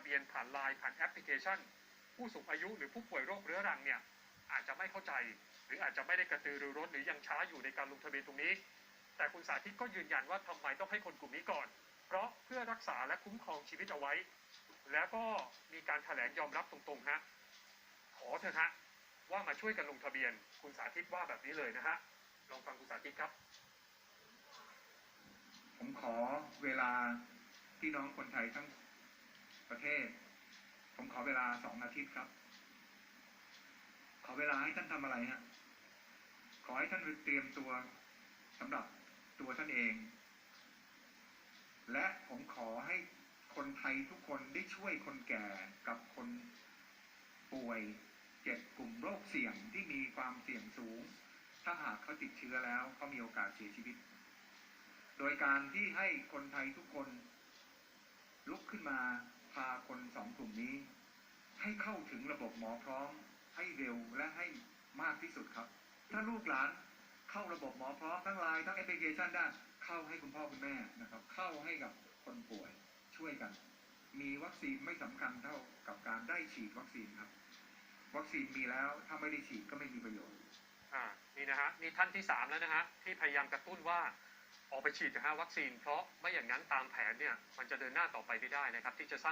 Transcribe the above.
ะเบียนผ่านไลน์ผ่านแอปพลิเคชัน ผู้สูงอายุหรือผู้ป่วยโรคเรื้อรังเนี่ยอาจจะไม่เข้าใจ หรืออาจจะไม่ได้กระตือรือร้นหรือยังช้าอยู่ในการลงทะเบียนตรงนี้ แต่คุณสาธิตก็ยืนยันว่าทำไมต้องให้คนกลุ่มนี้ก่อน เพราะเพื่อรักษาและคุ้มครองชีวิตเอาไว้ แล้วก็มีการแถลงยอมรับตรงๆฮะขอเถอะฮะว่ามาช่วยกันลงทะเบียน คุณสาธิตว่าแบบนี้เลยนะฮะลองฟังคุณสาธิตครับ ผมขอเวลาพี่น้องคนไทยทั้ง ประเทศ ผมขอเวลาสองอาทิตย์ครับ ขอเวลาให้ท่านทำอะไรฮะขอให้ท่านเตรียมตัวสำหรับตัวท่านเอง และผมขอให้คนไทยทุกคนได้ช่วยคนแก่กับคนป่วยเจ็ดกลุ่มโรคเสี่ยงที่มีความเสี่ยงสูง ถ้าหากเขาติดเชื้อแล้วเขามีโอกาสเสียชีวิต โดยการที่ให้คนไทยทุกคนลุกขึ้นมา พาคนสองกลุ่มนี้ ให้เข้าถึงระบบหมอพร้อม ให้เร็วและให้มากที่สุดครับ ถ้าลูกหลานเข้าระบบหมอพร้อมทั้งไลน์ทั้งแอปพลิเคชันได้เข้าให้คุณพ่อคุณแม่นะครับ เข้าให้กับคนป่วยช่วยกัน มีวัคซีนไม่สำคัญเท่ากับการได้ฉีดวัคซีนครับ วัคซีนมีแล้วถ้าไม่ได้ฉีดก็ไม่มีประโยชน์อ่านี่นะฮะนี่ท่านที่สามแล้วนะฮะที่พยายามกระตุ้นว่าออกไปฉีดนะฮะวัคซีนเพราะไม่อย่างนั้นตามแผนเนี่ยมันจะเดินหน้าต่อไปไม่ได้นะครับที่จะสร้าง